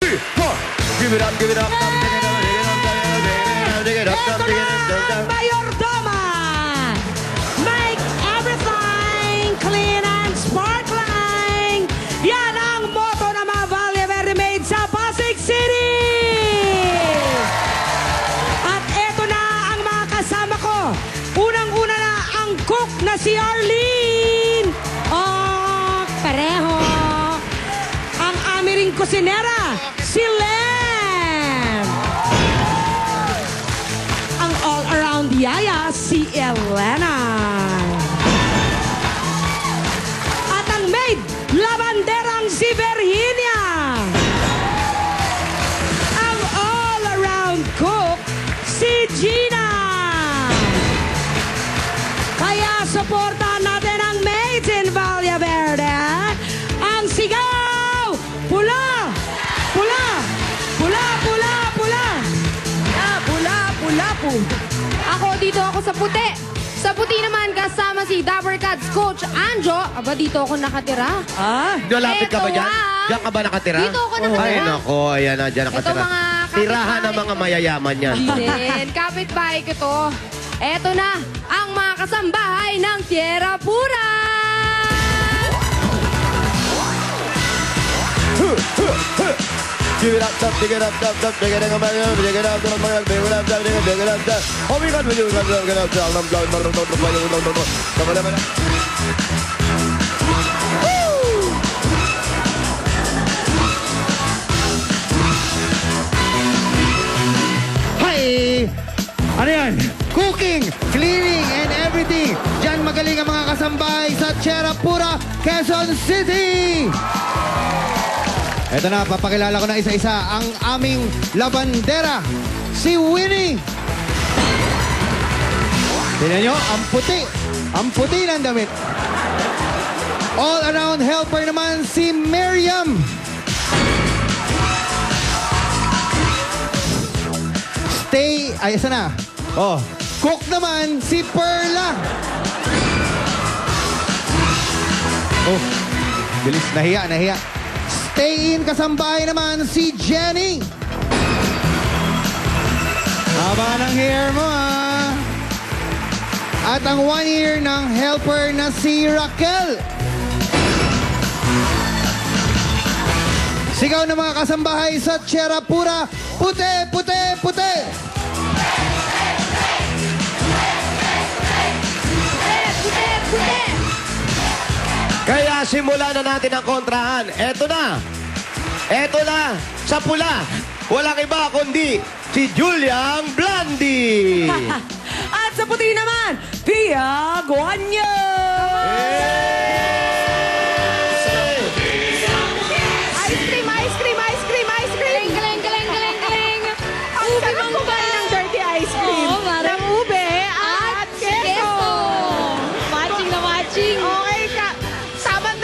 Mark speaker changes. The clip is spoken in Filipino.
Speaker 1: Give it up, give it up, dig it up, dig it up, dig it up, dig it up, dig it up, dig it
Speaker 2: ang
Speaker 1: up.
Speaker 2: Mayordoma! Make everything clean and sparkling! Yan ang motto ng mga Valle Verde Made sa Pasig City! At eto na ang mga kasama ko. Unang-una na ang cook na si Arlene! Oh, pareho! Ang amiring kusinera, Len! ang all-around yaya si Elena. At ang maid, labanderang si Virginia. Ang all-around cook, si Gina. Kaya suportahan
Speaker 3: po. Ako dito ako sa puti. Sa puti naman kasama si Dapper Cats Coach Anjo. Aba, dito ako nakatira.
Speaker 2: Ah,
Speaker 1: Lapit ka ba
Speaker 3: Eto,
Speaker 1: dyan?
Speaker 3: ah.
Speaker 1: Diyan ka ba nakatira?
Speaker 3: Dito ako nakatira.
Speaker 1: Ay, nako. Ayan na, dyan nakatira.
Speaker 3: Ito, mga kapitbahay.
Speaker 1: Tirahan ng mga mayayaman yan.
Speaker 3: Then, kapitbahay ko to. Eto na, ang mga kasambahay ng Tierra Pura!
Speaker 1: Dig it up, up, dig it up, up, up, dig it up, up, dig it up, up, up, dig it up, up, dig it, dig it up, up. Oh, we got video, we got video, we got video. I'm blowing, blowing, blowing, blowing, blowing, blowing, blowing,
Speaker 4: blowing. Ano yan? Cooking, cleaning, and everything. Diyan magaling ang mga kasambay sa Cherapura, Quezon City! Ito na, papakilala ko na isa-isa ang aming labandera, si Winnie. Tingnan nyo, ang puti. Ang puti ng damit. All-around helper naman si Miriam. Stay, ay, isa na. Oh, cook naman si Perla. Oh, bilis, nahiya, nahiya. Stay in kasambahay naman si Jenny. Haba ng hair mo, ah. At ang one year ng helper na si Raquel. Sigaw ng mga kasambahay sa Chera Pura, puti, puti, puti.
Speaker 3: Puti,
Speaker 1: Kaya simulan na natin ang kontrahan. Eto na. Eto na. Sa pula. Walang iba kundi si Juliang Blandi.
Speaker 2: At sa puti naman, Pia Guanyo!